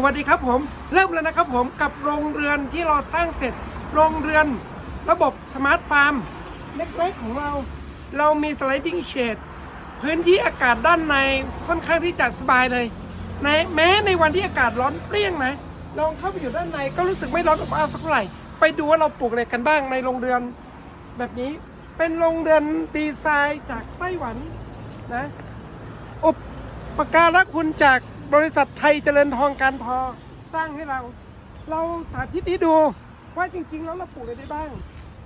สวัสดีครับผมเริ่มแล้วนะครับผมกับโรงเรือนที่เราสร้างเสร็จ โรงเรือนระบบสมาร์ทฟาร์มเล็กๆของเรา เรามีสไลดิ้งเชดพื้นที่อากาศด้านในค่อนข้างที่จะสบายเลยในแม้ในวันที่อากาศร้อนเปรี้ยงนะลองเข้าไปอยู่ด้านในก็รู้สึกไม่ร้อนอบอ้าวสักเท่าไหร่ ไปดูว่าเราปลูกอะไรกันบ้างในโรงเรือนแบบนี้เป็นโรงเรือนดีไซน์จากไต้หวันนะอุปการะคุณจาก บริษัทไทยเจริญทองการพอสร้างให้เรา เราสาธิตให้ดูว่าจริง ๆ แล้วเราปลูกอะไรได้บ้าง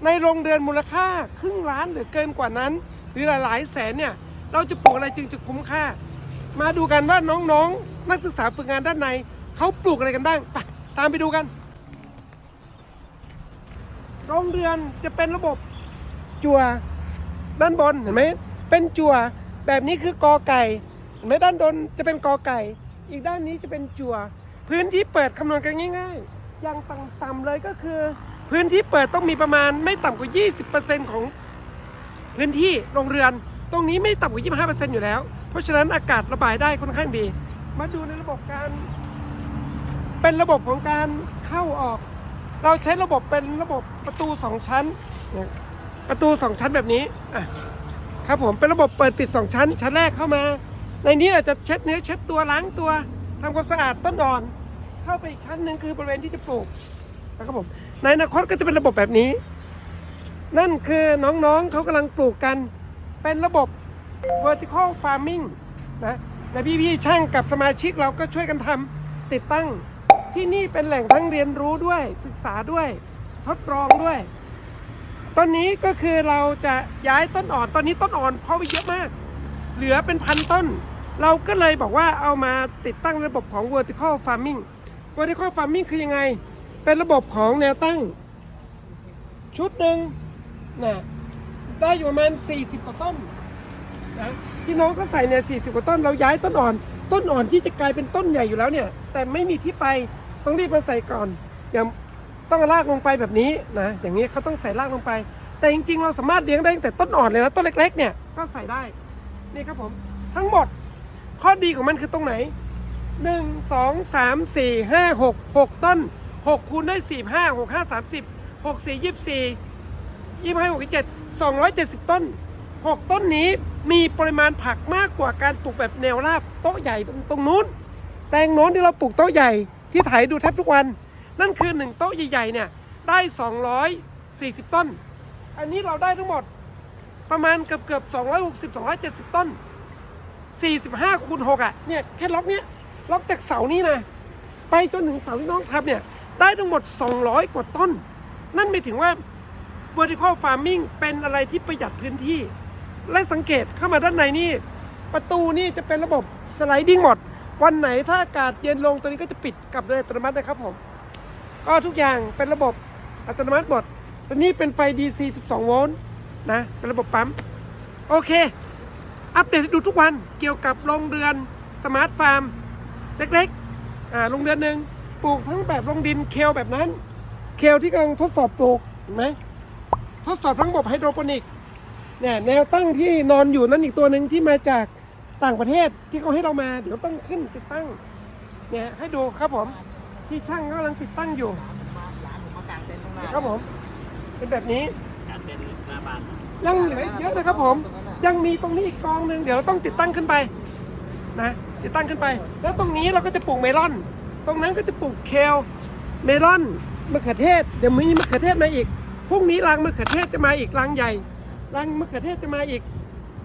ในโรงเรือนมูลค่าครึ่งล้านหรือเกินกว่านั้น หรือหลายแสนเนี่ยเราจะปลูกอะไรจึงจะคุ้มค่า มาดูกันว่าน้องๆ นักศึกษาฝึกงานด้านในเขาปลูกอะไรกันบ้างไปตามไปดูกันโรงเรือนจะเป็นระบบจั่วด้านบนเห็นไหมเป็นจั่วแบบนี้คือกอไก่เห็นไหมด้านบนจะเป็นกอไก่ อีกด้านนี้จะเป็นจั่ว พื้นที่เปิดคำนวณกันง่าย ๆ อย่างต่ำๆเลยก็คือ พื้นที่เปิดต้องมีประมาณไม่ต่ำกว่า 20%ของพื้นที่โรงเรือน ตรงนี้ไม่ต่ำกว่า 25%อยู่แล้ว เพราะฉะนั้นอากาศระบายได้ค่อนข้างดี มาดูในระบบการ เป็นระบบของการเข้าออก เราใช้ระบบเป็นระบบประตูสองชั้นเนี่ยประตูสองชั้นแบบนี้อะครับผมเป็นระบบเปิดปิดสองชั้น ชั้นแรกเข้ามา ในนี้เราจะเช็ดเนื้อเช็ดตัวล้างตัวทำความสะอาดต้นอ่อน เข้าไปอีกชั้นหนึ่งคือบริเวณที่จะปลูกนะครับผมในอนาคตก็จะเป็นระบบแบบนี้ นั่นคือน้องๆเขากำลังปลูกกัน เป็นระบบ vertical farming นะและพี่ๆช่างกับสมาชิกเราก็ช่วยกันทำติดตั้งที่นี่เป็นแหล่งทั้งเรียนรู้ด้วยศึกษาด้วย ทดลองด้วย ต้นนี้ก็คือเราจะย้ายต้นอ่อน ตอนนี้ต้นอ่อนเพาะไปเยอะมาก เหลือเป็นพันต้น เราก็เลยบอกว่าเอามาติดตั้งระบบของ vertical farming vertical farming คือยังไง เป็นระบบของแนวตั้ง ชุดหนึ่งนะได้อยู่ประมาณ 40 กว่าต้นนะที่น้องก็ใส่เนี่ย40 กว่าต้น เราย้ายต้นอ่อน ต้นอ่อนที่จะกลายเป็นต้นใหญ่อยู่แล้วเนี่ย แต่ไม่มีที่ไปต้องรีบมาใส่ก่อน อย่างต้องเอากลงไปแบบนี้นะ อย่างนี้เขาต้องใส่รากลงไป แต่จริงๆ เราสามารถเลี้ยงได้ตั้งแต่ต้นอ่อนเลยนะต้นเล็กๆ เนี่ยก็ใส่ได้ นี่ครับผมทั้งหมด ข้อดีของมันคือตรงไหนหนึ่งสองสามสี่ห้าหกหกต้นหกคูณได้สี่ห้าหกห้าสามสิบหกสี่ยี่สิบสี่ยี่ห้าหกเจ็ดสองร้อยเจ็ดสิบต้นหกต้นนี้มีปริมาณผักมากกว่าการปลูกแบบแนวราบโต๊ะใหญ่ตรงตรงนู้นแปลงโน้นที่เราปลูกโต๊ะใหญ่ที่ถ่ายดูแทบทุกวัน นั่นคือหนึ่งโต๊ะใหญ่ๆเนี่ยได้สองร้อยสี่สิบต้น อันนี้เราได้ทั้งหมดประมาณเกือบเกือบสองร้อยหกสิบสองร้อยเจ็ดสิบต้น 45คูณ6อะเนี่ยแค่ล็อกเนี้ยล็อกจากเสานี้นะ ไปจนถึงเสาที่น้องทำเนี่ย ได้ทั้งหมด 200 กว่าต้น นั่นหมายถึงว่า vertical farming เป็นอะไรที่ประหยัดพื้นที่ และสังเกตเข้ามาด้านในนี่ ประตูนี่จะเป็นระบบสไลดิ้งหมด วันไหนถ้าอากาศเย็นลงตัวนี้ก็จะปิดกลับโดยอัตโนมัตินะครับผม ก็ทุกอย่างเป็นระบบอัตโนมัติหมดตัวนี้เป็นไฟ DC 12 โวลต์นะ เป็นระบบปั๊ม โอเค อัปเดตให้ดูทุกวันเกี่ยวกับโรงเรือนสมาร์ทฟาร์มเล็กๆอ่าโรงเรือนหนึ่งปลูกทั้งแบบลงดินเคลแบบนั้น เคลที่กำลังทดสอบปลูกเห็นไหมทดสอบทั้งระบบไฮโดรโปนิกเนี่ยแนวตั้งที่นอนอยู่นั่นอีกตัวหนึ่งที่มาจากต่างประเทศที่เขาให้เรามาเดี๋ยวต้องขึ้นติดตั้งเนี่ยให้ดูครับผมที่ช่างกำลังติดตั้งอยู่ครับผมเป็นแบบนี้ยังเหลือเยอะนะครับผม ยังมีตรงนี้อีกกองหนึ่งเดี๋ยวเราต้องติดตั้งขึ้นไปนะติดตั้งขึ้นไป แล้วตรงนี้เราก็จะปลูกเมลอน ตรงนั้นก็จะปลูกเคลเมลอนมะเขือเทศ เดี๋ยวมีมะเขือเทศมาอีกพรุ่งนี้รังมะเขือเทศจะมาอีกรังใหญ่รังมะเขือเทศจะมาอีก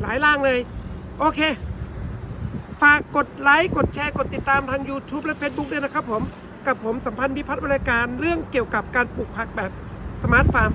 หลายรังเลย โอเค ฝากกดไลค์กดแชร์กดติดตามทาง YouTube และ Facebook ด้วยนะครับผม กับผมสัมพันธ์พิพัฒน์บริการเรื่องเกี่ยวกับการปลูกผักแบบสมาร์ทฟาร์ม